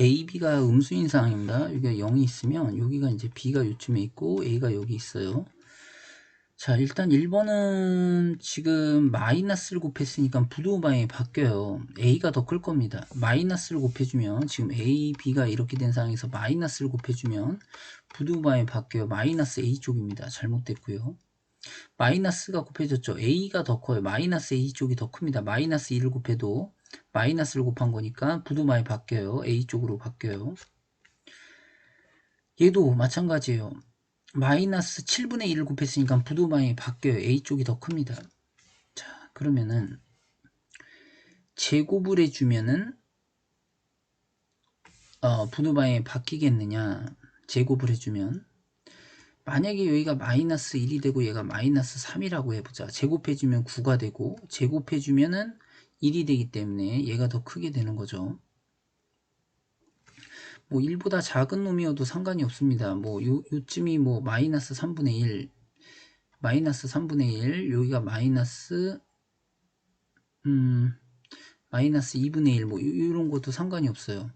A, B가 음수인 상황입니다. 여기가 0이 있으면 여기가 이제 B가 요쯤에 있고 A가 여기 있어요. 자 일단 1번은 지금 마이너스를 곱했으니까 부도 방향이 바뀌어요. A가 더 클 겁니다. 마이너스를 곱해주면 지금 A, B가 이렇게 된 상황에서 마이너스를 곱해주면 부도 방향이 바뀌어요. 마이너스 A 쪽입니다. 잘못됐고요. 마이너스가 곱해졌죠. A가 더 커요. 마이너스 A 쪽이 더 큽니다. 마이너스 2를 곱해도 마이너스를 곱한 거니까 부도만이 바뀌어요. A 쪽으로 바뀌어요. 얘도 마찬가지예요. 마이너스 7분의 1을 곱했으니까 부도만이 바뀌어요. A 쪽이 더 큽니다. 자, 그러면은 제곱을 해주면은 어, 부도방이 바뀌겠느냐 제곱을 해주면 만약에 여기가 마이너스 1이 되고 얘가 마이너스 3이라고 해보자 제곱해주면 9가 되고 제곱해주면은 1이 되기 때문에 얘가 더 크게 되는 거죠. 뭐 1보다 작은 놈이어도 상관이 없습니다. 뭐 요, 요쯤이 뭐 마이너스 3분의 1 마이너스 3분의 1 여기가 마이너스 음 마이너스 2분의 1 뭐 이런 것도 상관이 없어요.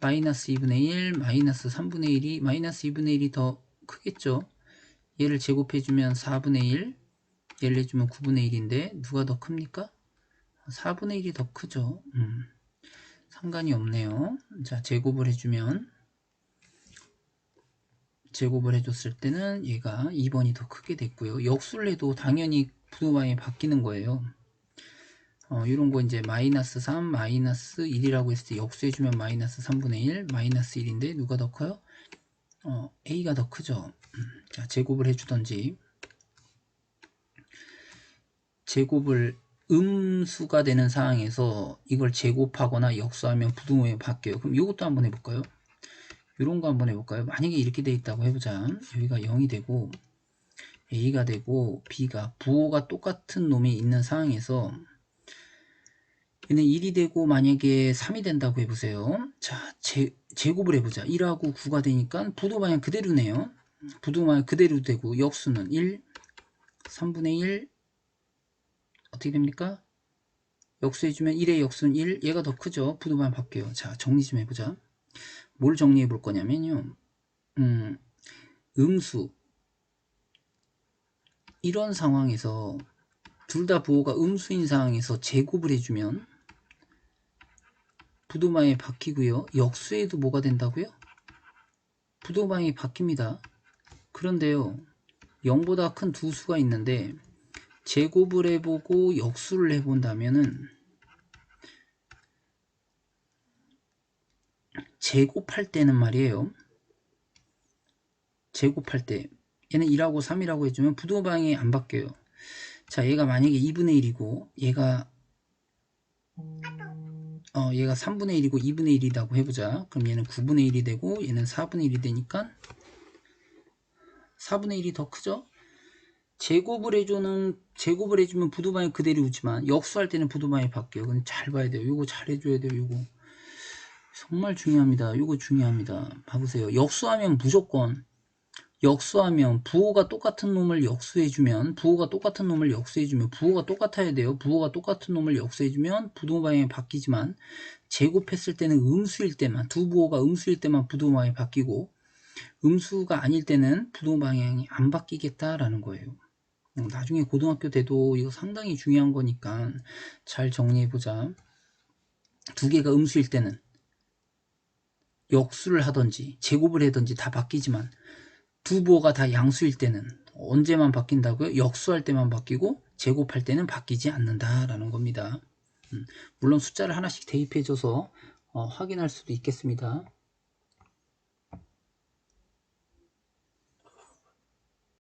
마이너스 2분의 1 마이너스 3분의 1이 마이너스 2분의 1이 더 크겠죠. 얘를 제곱해주면 4분의 1 얘를 해주면 9분의 1인데 누가 더 큽니까? 4분의 1이 더 크죠. 음, 상관이 없네요. 자, 제곱을 해주면 제곱을 해줬을 때는 얘가 2번이 더 크게 됐고요. 역수를 해도 당연히 부도방이 바뀌는 거예요. 어, 이런 거 이제 마이너스 3, 마이너스 1이라고 했을 때 역수해주면 마이너스 3분의 1, 마이너스 1인데 누가 더 커요? 어, A가 더 크죠. 음, 자, 제곱을 해주던지 제곱을 음수가 되는 상황에서 이걸 제곱하거나 역수하면 부등호에 바뀌어요. 그럼 이것도 한번 해볼까요? 이런 거 한번 해볼까요? 만약에 이렇게 돼 있다고 해보자. 여기가 0이 되고 A가 되고 B가 부호가 똑같은 놈이 있는 상황에서 얘는 1이 되고 만약에 3이 된다고 해보세요. 자, 제, 제곱을 해보자. 1하고 9가 되니까 부도 방향 그대로네요. 부도 방향 그대로 되고 역수는 1, 3분의 1, 어떻게 됩니까? 역수해주면 1의 역수는 1, 얘가 더 크죠? 부도만 바뀌어요. 자, 정리 좀 해보자. 뭘 정리해 볼 거냐면요. 음, 음수. 이런 상황에서 둘 다 부호가 음수인 상황에서 제곱을 해주면 부도방이 바뀌고요. 역수에도 뭐가 된다고요? 부도방이 바뀝니다. 그런데요. 0보다 큰 두 수가 있는데 제곱을 해보고 역수를 해본다면은 제곱할 때는 말이에요. 제곱할 때 얘는 1하고 3이라고 해주면 부도방이 안 바뀌어요. 자 얘가 만약에 2분의 1이고 얘가 어 얘가 3분의 1이고 2분의 1이라고 해보자. 그럼 얘는 9분의 1이 되고 얘는 4분의 1이 되니까 4분의 1이 더 크죠? 제곱을 해주는 제곱을 해주면 부도방이 그대로지만 역수할 때는 부도방이 바뀌어요. 근데 잘 봐야 돼요. 이거 잘 해줘야 돼요. 이거 정말 중요합니다. 이거 중요합니다. 봐보세요. 역수하면 무조건 역수하면 부호가 똑같은 놈을 역수해주면 부호가 똑같은 놈을 역수해주면 부호가 똑같아야 돼요. 부호가 똑같은 놈을 역수해주면 부도방향이 바뀌지만 제곱했을 때는 음수일 때만 두 부호가 음수일 때만 부도방향이 바뀌고 음수가 아닐 때는 부도방향이 안 바뀌겠다라는 거예요. 어, 나중에 고등학교 때도 이거 상당히 중요한 거니까 잘 정리해보자. 두 개가 음수일 때는 역수를 하든지 제곱을 하든지 다 바뀌지만 두 부호가 다 양수일 때는 언제만 바뀐다고요? 역수할 때만 바뀌고 제곱할 때는 바뀌지 않는다라는 겁니다. 음, 물론 숫자를 하나씩 대입해줘서 어, 확인할 수도 있겠습니다.